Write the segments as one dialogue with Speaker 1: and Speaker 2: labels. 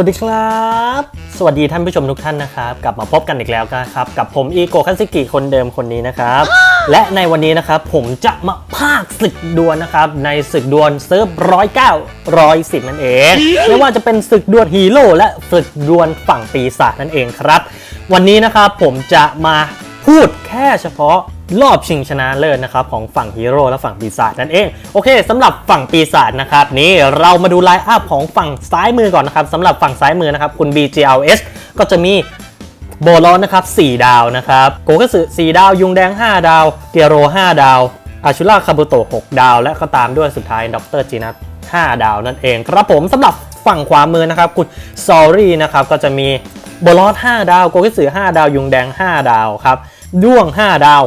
Speaker 1: สวัสดีครับ สวัสดีท่านผู้ชมทุกท่านนะครับ กลับมาพบกันอีกแล้วนะครับ กับผมอีโกคันซิกิคนเดิมคนนี้นะครับ และในวันนี้นะครับผมจะมาภาคศึกดวลนะครับ ในศึกดวลเซิร์ฟร้อยเก้าร้อยสิบนั่นเองไม่ว่าจะเป็นศึกดวลฮีโร่และศึกดวลฝั่งปีศาจนั่นเองครับ วันนี้นะครับผมจะมา พูดแค่เฉพาะรอบชิงชนะเลิศนะครับของฝั่งฮีโร่และฝั่งปีศาจนั่นเอง โอเคสำหรับฝั่งปีศาจนะครับนี่เรามาดูไลน์อัพของฝั่งซ้ายมือก่อนนะครับสำหรับฝั่งซ้ายมือนะครับคุณ BGLS ก็จะมีโบลอนนะครับ 4 ดาวนะครับโกกสึ4ดาว ยุงแดง 5 ดาวเกียโร 5 ดาว อาชูล่าคาบุโตะ6ดาว และก็ตามด้วยสุดท้ายด็อกเตอร์จีนัท5ดาวนั่นเองครับผมสำหรับฝั่งขวามือนะครับคุณซอรี่นะครับก็จะมีโบลอน5ดาว โกกสึ5ดาว ยุงแดง 5 ดาวครับ ด้วง 5 ดาว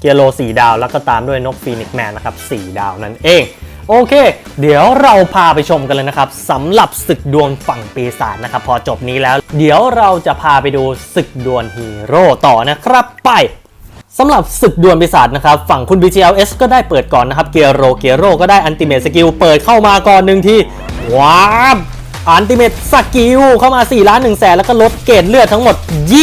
Speaker 1: เกียโล 4 ดาว แล้วก็ตามด้วยนกฟีนิกซ์แมนนะครับ 4 ดาวนั่นเอง โอเค เดี๋ยวเราพาไปชมกันเลยนะครับสำหรับศึกดวลฝั่งปีศาจนะครับ พอจบนี้แล้ว เดี๋ยวเราจะพาไปดูศึกดวลฮีโร่ต่อนะครับไปสำหรับศึกดวลปีศาจนะครับฝั่งคุณ BGLS ก็ได้เปิดก่อนนะครับเกียโรเกียโรก็ได้อันติเม e สกิลเปิดเข้ามาก่อนหนึ่งทีว้าว อันติเม e สกิลเข้ามา4ล้าน1แสนแล้วก็ลดเกรดเลือดทั้งหมด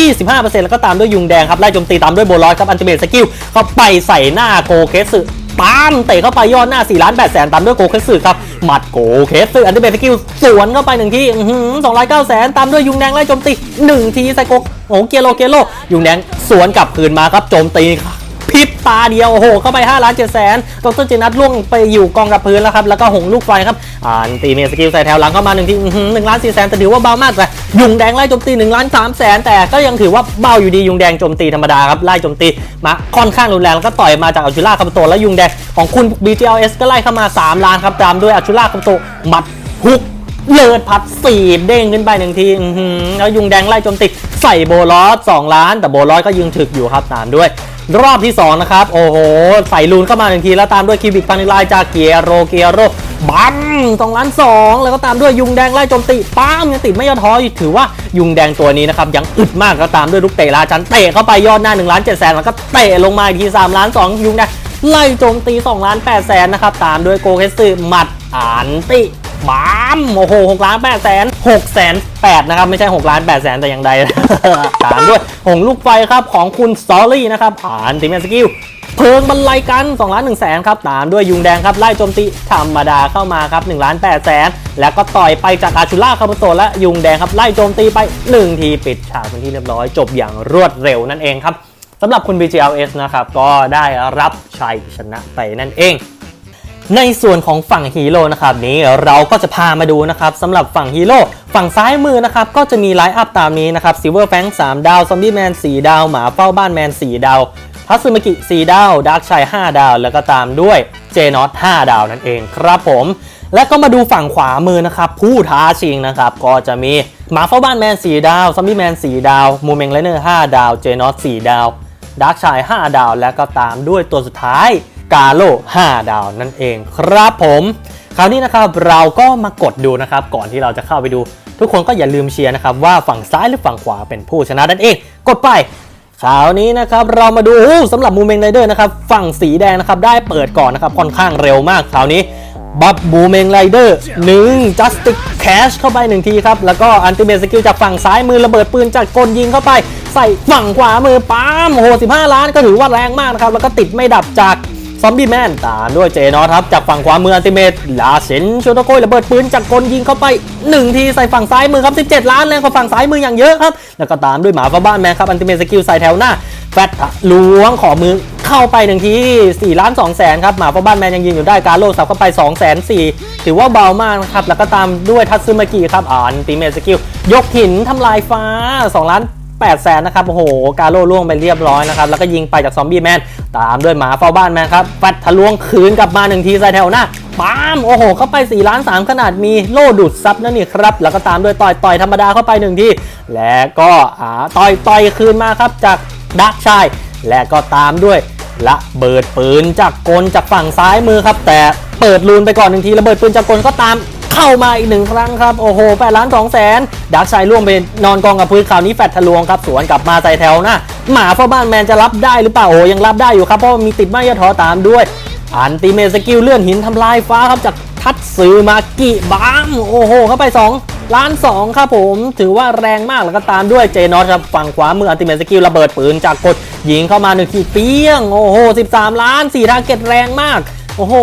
Speaker 1: 25%แล้วก็ตามด้วยยุงแดงครับไล่โจมตีตามด้วยโบลอยครับอันติเม e สกิลเข้าไปใส่หน้าโกเคสึปามเตะเข้าไปยอดหน้า4ล้าน8แสนตามด้วยโกเคสึครับหมัดโกเคสึอันติเม e สกิลสวนเข้าไปหนึ่งทีอื้อหือ2ล้าน9แสนตามด้วยยุงแดงไล่โจมตีหนึ่งทีใส่โกโอเกียโลเกียโลยุงแดงสวนกลับคืนมาครับโจมตีครับ พิบตาเดียวโอ้โหเข้าไป5ล้าน7แสนดรเจนัทล่วงไปอยู่กองกับพื้นแล้วครับแล้วก็หงลูกไฟครับอ่านตีเมสกิลใส่แถวหลังเข้ามาหนึ่งทีหนึ่งล้านสี่แสนแต่ถือว่าเบามากแต่ยุงแดงไล่โจมตี1ล้านสามแสนแต่ก็ยังถือว่าเบาอยู่ดียุงแดงโจมตีธรรมดาครับไล่โจมตีมาค่อนข้างรุนแรงแล้วก็ต่อยมาจากอัลชูล่าคาโตแล้วยุงแดงของคุณ BGLS ก็ไล่เข้ามา 3 ล้านครับตามด้วยอัลชูล่าคาโตหมัดฮุกเลิศพัดสี่เด้งขึ้นไปหนึ่งทีแล้วยุงแดงไล่โจมตีใส่โบลอส2ล้าน แต่โบลอสก็ยิงถึกอยู่ครับตามด้วยรอบที่ 2 นะครับ โอ้โห ใส่ลูนเข้ามาหนึ่งที แล้วตามด้วยคิวิกพานิลายจากเกียโรเกียโรบัมสองล้านสองแล้วก็ตามด้วยยุงแดงไล่โจมตีป้ามยังติดไม่ย่อท้ออยู่ถือว่ายุงแดงตัวนี้นะครับ ยังอึดมากก็ตามด้วยลูกเตะราชันเตะเข้าไปยอดหน้า1ล้าน7แสนแล้วก็เตะลงมาอีกที3ล้าน2ยุงแดงไล่โจมตี2ล้าน8แสนนะครับตามด้วยโกเคสึหมัดอ่านติ บามโอ้โหหกล้านแปดแสนหกแสนแปดนะครับ ไม่ใช่หกล้านแปดแสนแต่อย่างใดตามด้วยหงลูกไฟครับของคุณสตอรี่นะครับผ่านติเมสกิลเพิงบรรลัยกัน2ล้าน1แสนครับ ตามด้วยยุงแดงครับ ไล่โจมตีธรรมดาเข้ามาครับ1ล้าน8แสน แล้วก็ต่อยไปจากอาชูล่าคาบุโตและยุงแดงครับ ไล่โจมตีไป 1 ทีปิดฉากเป็นที่เรียบร้อยจบอย่างรวดเร็วนั่นเองครับสำหรับคุณ BGLS นะครับ ก็ได้รับชัยชนะไปนั่นเอง ในส่วนของฝั่งฮีโร่นะครับนี้เราก็จะพามาดูนะครับสำหรับฝั่งฮีโร่ฝั่งซ้ายมือนะครับก็จะมีไลฟ์อัพตามนี้นะครับซิลเวอร์แฟง3ดาวซอมบี้แมน4ดาวหมาเฝ้าบ้านแมน4ดาวทัสึมากิ4ดาวดาร์กชัย5ดาว แล้วก็ตามด้วยเจนอต5ดาวนั่นเองครับผม และก็มาดูฝั่งขวามือนะครับผู้ท้าชิงนะครับก็จะมีหมาเฝ้าบ้านแมน4ดาวซอมบี้แมน4ดาวมูเมงเลเนอร์5ดาวเจนอต4ดาวดาร์กชาย5ดาว และก็ตามด้วยตัวสุดท้าย กาโล5ดาวนั่นเองครับผมคราวนี้นะครับเราก็มากดดูนะครับ ก่อนที่เราจะเข้าไปดู ทุกคนก็อย่าลืมเชียร์นะครับ ว่าฝั่งซ้ายหรือฝั่งขวาเป็นผู้ชนะนั่นเอง กดไปคราวนี้นะครับเรามาดูอู้สำหรับมูเมงไรเดอร์นะครับฝั่งสีแดงนะครับได้เปิดก่อนนะครับค่อนข้างเร็วมากคราวนี้บับบูเมงไรเดอร์หนึ่งจัสติกแคชเข้าไปหนึ่งทีครับ แล้วก็อันติเมสกิลจากฝั่งซ้ายมือระเบิดปืนจากกลยิงเข้าไป ใส่ฝั่งขวามือปามโอ้โห 15 ล้านก็ถือว่าแรงมากนะครับ แล้วก็ติดไม่ดับจาก ซอมบี้แมนตามด้วยเจนอครับจากฝั่งขวามืออันติเมตลาเซนโชโตโกยระเบิดปืนจากกลยิงเข้าไป 1 ทีใส่ฝั่งซ้ายมือครับ 17 ล้านแรงกว่าฝั่งซ้ายมืออย่างเยอะครับ แล้วก็ตามด้วยหมาฟ้าบ้านแมนครับอันติเมตสกิลใส่แถวหน้าแฟตทล้วงขอมือเข้าไปหนึ่งที4ล้าน2แสนครับหมาฟ้าบ้านแมนยังยิงอยู่ได้การโลสับเข้าไป2แสน4ถือว่าเบามากนะครับแล้วก็ตามด้วยทัตซึมากิครับอ่านติเมตสกิลยกหินทำลายฟ้า2ล้าน 8แสนนะครับ โอ้โห กาโลล่วงไปเรียบร้อยนะครับ แล้วก็ยิงไปจากซอมบี้แมน ตามด้วยหมาเฝ้าบ้านแมนครับแฟดทะลวงคืนกลับมาหนึ่งทีใส่แถวหน้าปามโอ้โห เข้าไป 4 ล้าน 3 ขนาดมีโล่ดูดซับนั่นนี่ครับ แล้วก็ตามด้วยต่อยต่อยธรรมดาเข้าไปหนึ่งที และก็อ่าต่อยต่อยคืนมาครับจากดักชาย และก็ตามด้วยระเบิดปืนจากกลจากฝั่งซ้ายมือครับ แต่เปิดลูนไปก่อนหนึ่งทีระเบิดปืนจากกลก็ตาม เข้ามาอีกหนึ่งครั้งครับ โอ้โหแปดล้านสองแสนดักชายร่วงไปนอนกองกับพื้นคราวนี้แฟดทะลวงครับ สวนกลับมาใส่แถวหน้าหมาเฝ้าบ้านแมนจะรับได้หรือเปล่าโอ้ยังรับได้อยู่ครับ เพราะมีติดไม่ยอท้อตามด้วยอันติเมสกิลเลื่อนหินทำลายฟ้าครับจากทัตสึมากิบ้ามโอ้โห เข้าไป 2 ล้านสองครับผม ถือว่าแรงมากแล้วก็ตามด้วยเจนอสครับฝั่งขวามืออัลติเมสกิลระเบิดปืนจากกดยิงเข้ามาหนึ่งทีเปี้ยง โอ้โห 13 ล้าน 4 ทาร์เก็ตแรงมาก โอ้โห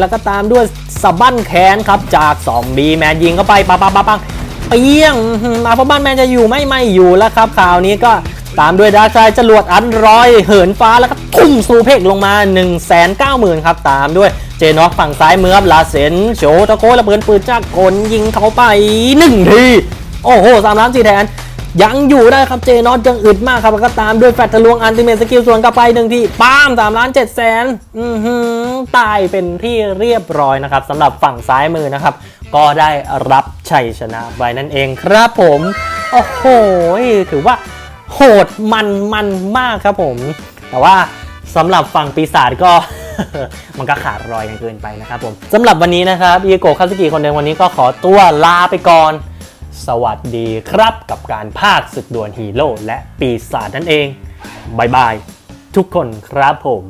Speaker 1: แล้วก็ตามด้วย สะบั้นแขนครับจาก2บีแมนยิงเข้าไปปังปังปังปังเปี้ยงอื้อหือมาเพราะบ้านแมนจะอยู่ไม่ไม่อยู่แล้วครับข่าวนี้ก็ตามด้วยดาร์กไซด์จรวดอันร้อย เหินฟ้าแล้วก็ทุ่มซูเพกลงมา 1 9 0 0 0 0ครับ ตามด้วยเจนอสฝั่งซ้ายมือครับลาเซนโชตะโกระเบิดปืนจากกลยิงเข้าไปหนึ่งที โอ้โหสามล้านสี่แทน ยังอยู่ได้ครับเจนอตยังอึดมากครับแล้วก็ตามด้วยแฟตทะลวงอันติเมทสกิลส่วนกลับไปหนึ่งทีป้ามสามล้านเจ็ดแสนอือหือตายเป็นที่เรียบร้อยนะครับสำหรับฝั่งซ้ายมือนะครับ ก็ได้รับชัยชนะไปนั่นเองครับผม โอ้โหถือว่าโหดมันมันมากครับผม แต่ว่าสำหรับฝั่งปีศาจก็มันก็ขาดรอยกันเกินไปนะครับผมสำหรับวันนี้นะครับอีโกะคาสกิคนเดิมวันนี้ก็ขอตัวลาไปก่อน สวัสดีครับกับการภาคศึกดวลฮีโร่และปีศาจนั่นเองบายบาย ทุกคนครับผม